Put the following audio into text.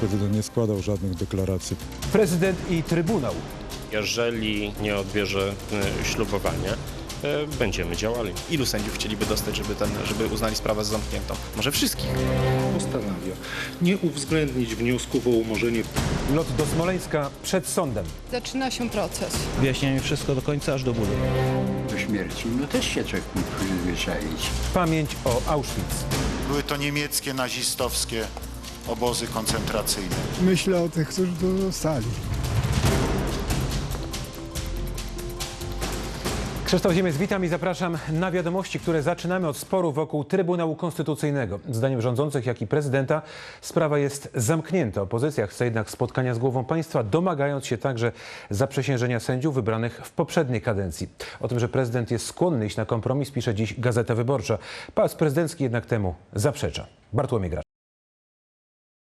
prezydent nie składał żadnych deklaracji. Prezydent i Trybunał. Jeżeli nie odbierze y, ślubowania, y, będziemy działali. Ilu sędziów chcieliby dostać, żeby, ten, żeby uznali sprawę za zamkniętą? Może wszystkich? postanawia nie uwzględnić wniosków o umorzenie Lot do Smoleńska przed sądem. Zaczyna się proces. Wyjaśniamy wszystko do końca, aż do bólu. do śmierci, no też się człowiek mógł przyzwyczaić. Pamięć o Auschwitz. Były to niemieckie nazistowskie obozy koncentracyjne. Myślę o tych, którzy tu zostali. Krzysztof Ziemiec, witam i zapraszam na wiadomości, które zaczynamy od sporu wokół Trybunału Konstytucyjnego. Zdaniem rządzących, jak i prezydenta, sprawa jest zamknięta. Opozycja chce jednak spotkania z głową państwa, domagając się także zaprzysiężenia sędziów wybranych w poprzedniej kadencji. O tym, że prezydent jest skłonny iść na kompromis, pisze dziś Gazeta Wyborcza. Pałac Prezydencki jednak temu zaprzecza. Bartłomiej Gracz.